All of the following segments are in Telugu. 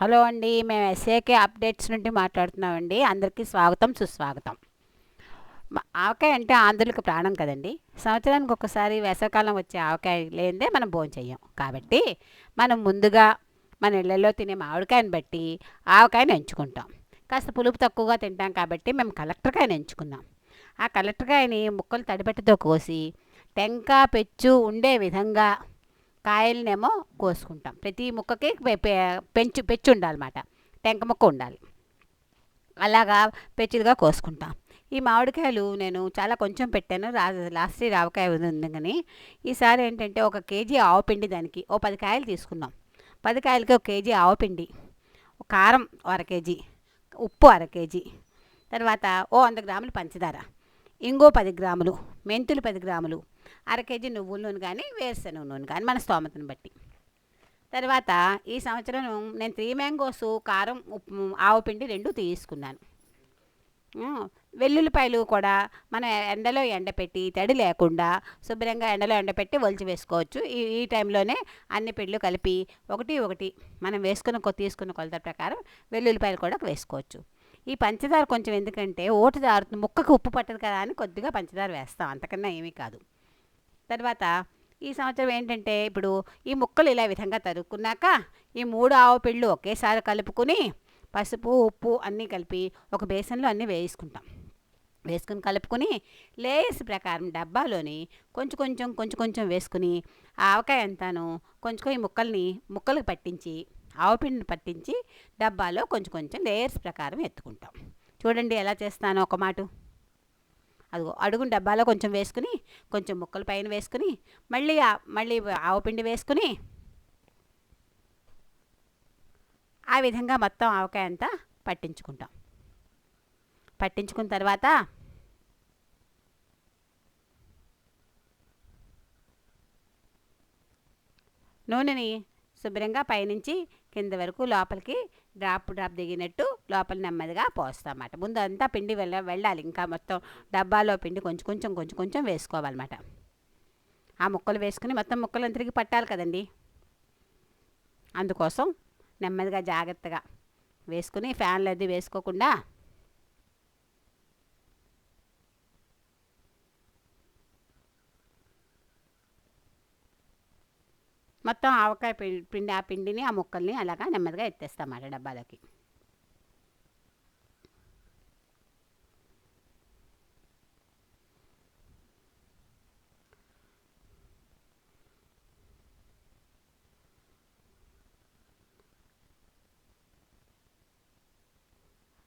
హలో అండి మేము ఎస్ఏకే అప్డేట్స్ నుండి మాట్లాడుతున్నామండి. అందరికీ స్వాగతం సుస్వాగతం. ఆవకాయ అంటే ఆంధ్రులకు ప్రాణం కదండి. సంవత్సరానికి ఒకసారి వేసవికాలం వచ్చే ఆవకాయ లేనిదే మనం భోజనం చెయ్యం. కాబట్టి మనం ముందుగా మన ఇళ్ళల్లో తినే మామిడికాయను బట్టి ఆవకాయని ఎంచుకుంటాం. కాస్త పులుపు తక్కువగా తింటాం కాబట్టి మేము కలెక్టర్కాయను ఎంచుకున్నాం. ఆ కలెక్టర్కాయని ముక్కలు తడిపెట్టతో కోసి టెంక పెచ్చు ఉండే విధంగా కాయలనేమో కోసుకుంటాం. ప్రతి ముక్కకి పె- పెంచు పెచ్చు ఉండాలన్నమాట. టెంక ముక్క ఉండాలి. అలాగా పెచ్చులుగా కోసుకుంటాం. ఈ మామిడికాయలు నేను చాలా కొంచెం పెట్టాను. రా లాస్ట్ ఇయర్ ఆవకాయ ఉంది కానీ ఈసారి ఏంటంటే ఒక కేజీ ఆవపిండి దానికి ఓ పది కాయలు తీసుకున్నాం. పది కాయలకి ఒక కేజీ ఆవపిండి కారం అర కేజీ ఉప్పు అర కేజీ తర్వాత ఓ వంద గ్రాములు పంచదార ఇంగో పది గ్రాములు మెంతులు పది గ్రాములు అర కేజీ నువ్వుల నూనె కానీ వేరుశనగ నూనె కానీ మన స్తోమతను బట్టి. తర్వాత ఈ సంవత్సరం నేను త్రీ మ్యాంగోస్ కారం ఉప్పు ఆవపిండి రెండు తీసుకున్నాను. వెల్లుల్లిపాయలు కూడా మనం ఎండలో ఎండపెట్టి తడి లేకుండా శుభ్రంగా ఎండలో ఎండపెట్టి ఒలిచి వేసుకోవచ్చు. ఈ ఈ టైంలోనే అన్ని పిండ్లు కలిపి ఒకటి ఒకటి మనం వేసుకున్న కొ తీసుకున్న కొలత ప్రకారం వెల్లుల్లిపాయలు కూడా వేసుకోవచ్చు. ఈ పంచదార కొంచెం ఎందుకంటే ఓటు జారుతుంది ముక్కకు ఉప్పు పట్టదు కదా అని కొద్దిగా పంచదార వేస్తాం. అంతకన్నా ఏమీ కాదు. తర్వాత ఈ సంవత్సరం ఏంటంటే ఇప్పుడు ఈ ముక్కలు ఇలా విధంగా తరుక్కున్నాక ఈ మూడు ఆవు పిళ్ళు ఒకేసారి కలుపుకుని పసుపు ఉప్పు అన్నీ కలిపి ఒక బేసన్లో అన్నీ వేసుకుంటాం. వేసుకుని కలుపుకొని లేయర్స్ ప్రకారం డబ్బాలోని కొంచెం కొంచెం కొంచెం కొంచెం వేసుకుని ఆవకాయ అంతాను కొంచెం ఈ ముక్కల్ని ముక్కలకు పట్టించి ఆవపిండిని పట్టించి డబ్బాలో కొంచెం కొంచెం లేయర్స్ ప్రకారం ఎత్తుకుంటాం. చూడండి ఎలా చేస్తానో ఒక మాట. అదిగో అడుగున డబ్బాలో కొంచెం వేసుకుని కొంచెం ముక్కలు పైన వేసుకుని మళ్ళీ మళ్ళీ ఆవపిండి వేసుకుని ఆ విధంగా మొత్తం ఆవకాయ అంతా పట్టించుకుంటాం. పట్టించుకున్న తర్వాత నూనెని శుభ్రంగా పైనుంచి కింద వరకు లోపలికి డ్రాప్ డ్రాప్ దిగినట్టు లోపల నెమ్మదిగా పోస్తామన్నమాట. ముందు అంతా పిండి వెళ్ళ వెళ్ళాలి. ఇంకా మొత్తం డబ్బాలో పిండి కొంచెం కొంచెం కొంచెం కొంచెం వేసుకోవాలన్నమాట. ఆ ముక్కలు వేసుకుని మొత్తం ముక్కలు అంతరికి పట్టాలి కదండి. అందుకోసం నెమ్మదిగా జాగ్రత్తగా వేసుకుని ఫ్యాన్లు అది వేసుకోకుండా మొత్తం ఆవకాయ పి- పిండి ఆ పిండిని ఆ ముక్కల్ని అలాగా నెమ్మదిగా ఎత్తేస్తామాట డబ్బాలోకి.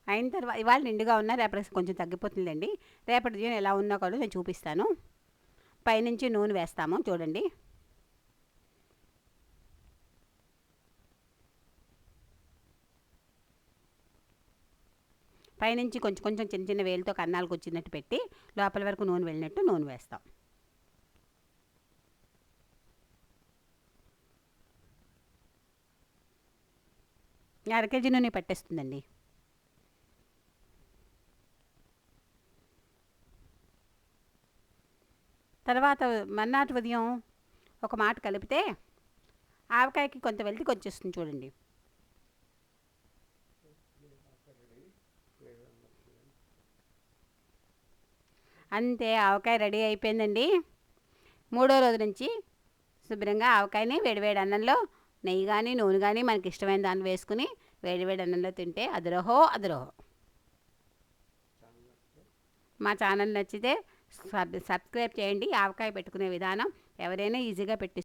అయిన తర్వాత ఇవాళ నిండుగా ఉన్నా రేపటి కొంచెం తగ్గిపోతుందండి. రేపటి ఉదయం ఎలా ఉన్నా కూడా నేను చూపిస్తాను. పైనుంచి నూనె వేస్తాము చూడండి. పైనుంచి కొంచెం కొంచెం చిన్న చిన్న వేలుతో కన్నాలకు వచ్చినట్టు పెట్టి లోపల వరకు నూనె వెళ్ళినట్టు నూనె వేస్తాం. అర కేజీ నూనె పట్టేస్తుందండి. తర్వాత మన్నాటి ఉదయం ఒక మాట కలిపితే ఆవకాయకి కొంత వెళ్తికి వచ్చేస్తుంది చూడండి. అంతే ఆవకాయ రెడీ అయిపోయిందండి. మూడో రోజు నుంచి శుభ్రంగా ఆవకాయని వేడివేడి అన్నంలో నెయ్యి కానీ నూనె కానీ మనకి ఇష్టమైన దాన్ని వేసుకుని వేడివేడి అన్నంలో తింటే అదరహో అదరహో. మా ఛానల్ నచ్చితే సబ్ సబ్స్క్రైబ్ చేయండి. ఆవకాయ పెట్టుకునే విధానం ఎవరైనా ఈజీగా పెట్టి